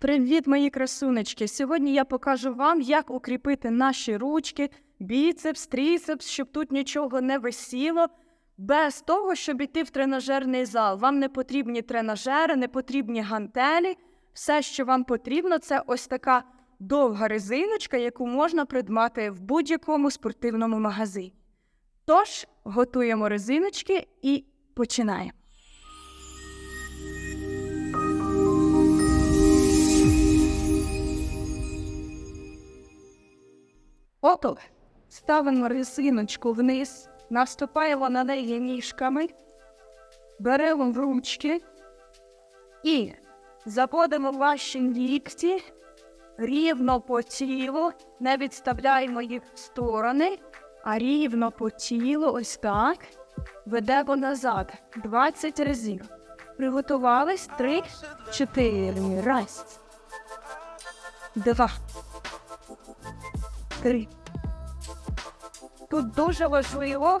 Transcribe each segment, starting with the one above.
Привіт, мої красунечки! Сьогодні я покажу вам, як укріпити наші ручки, біцепс, тріцепс, щоб тут нічого не висіло. Без того, щоб йти в тренажерний зал. Вам не потрібні тренажери, не потрібні гантелі. Все, що вам потрібно, це ось така довга резиночка, яку можна придбати в будь-якому спортивному магазині. Тож, готуємо резиночки і починаємо. Ото ставимо резиночку вниз, наступаємо на неї ніжками, беремо в ручки і заводимо ваші лікті рівно по тілу, не відставляємо їх в сторони, а рівно по тілу, ось так. Ведемо назад 20 разів. Приготувались 3, 4. Раз. Два. Три. Тут дуже важливо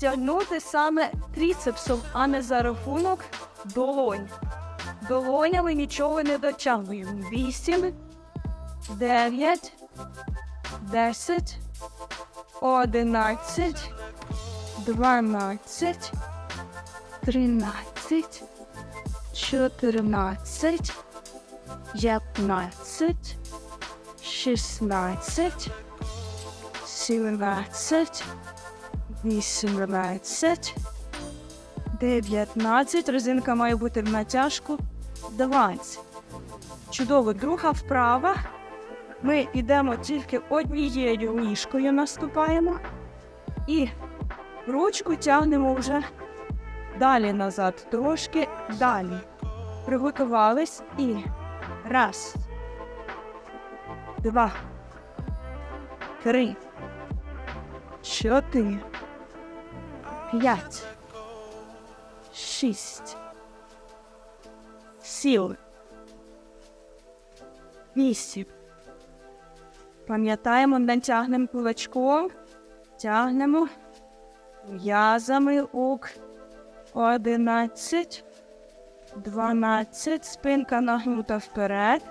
тягнути саме тріцепсом, а не за рахунок долонь. Долонями нічого не дотягуємо. Вісім, дев'ять, десять, одинадцять, дванадцять, тринадцять, чотирнадцять, п'ятнадцять, шістнадцять. 17, 18, 19. Резинка має бути в натяжку. 20. Чудово, друга вправа. Ми йдемо тільки однією ніжкою наступаємо. І ручку тягнемо вже далі назад, трошки далі. Приготувались. І раз, два, три чотири, п'ять, шість, сім, вісім. Пам'ятаємо, не тягнемо кулачком, тягнемо м'язами ук. Одинадцять, дванадцять, спинка нагнута вперед.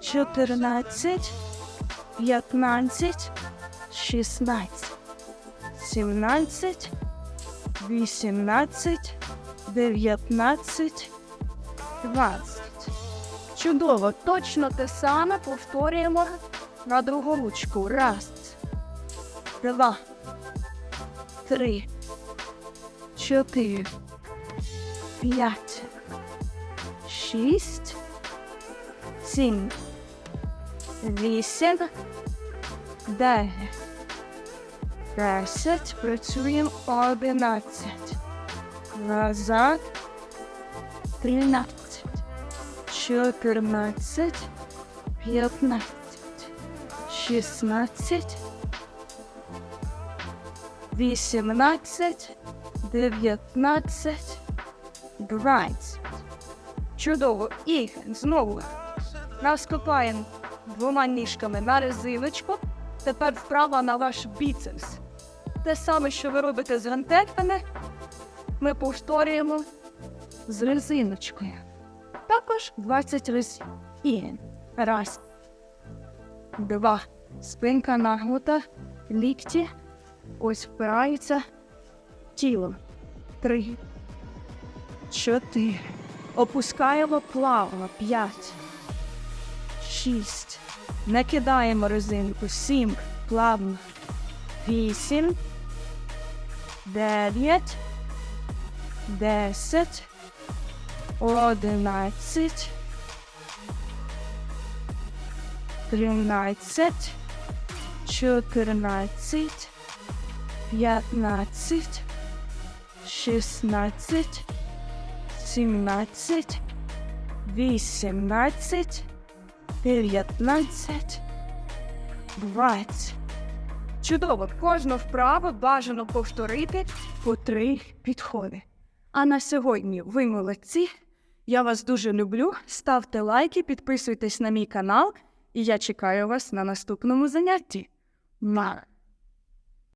Чотирнадцять, п'ятнадцять. 16, 17, 18, 19, 20. Чудово. Точно те саме повторюємо на другу ручку. Раз, два, три, чотири, п'ять, шість, сім, вісім, дев'ять. Десять, працюємо одинадцять. Назад. Тринадцять. Чотирнадцять. П'ятнадцять. Шістнадцять. Вісімнадцять. Дев'ятнадцять. Двадцять. Чудово. І знову наступаємо двома ніжками на резиночку. Тепер вправа на ваш біцепс. Те саме, що ви робите з гантелями, ми повторюємо з резиночкою. Також 20 разів. І раз, два. Спинка нагнута, лікті. Ось впирається тіло. Три. Чотири. Опускаємо плавно. П'ять. Шість. Не кидаємо резинку. Сім. Плавно. Вісім. Дев'ять. Десять. Одинадцять. Тринадцять. Чотирнадцять. П'ятнадцять. Шістнадцять. Сімнадцять. Вісімнадцять. 19, 20. Чудово, кожну вправу бажано повторити по три підходи. А на сьогодні ви молодці. Я вас дуже люблю. Ставте лайки, підписуйтесь на мій канал, і я чекаю вас на наступному занятті. Ма!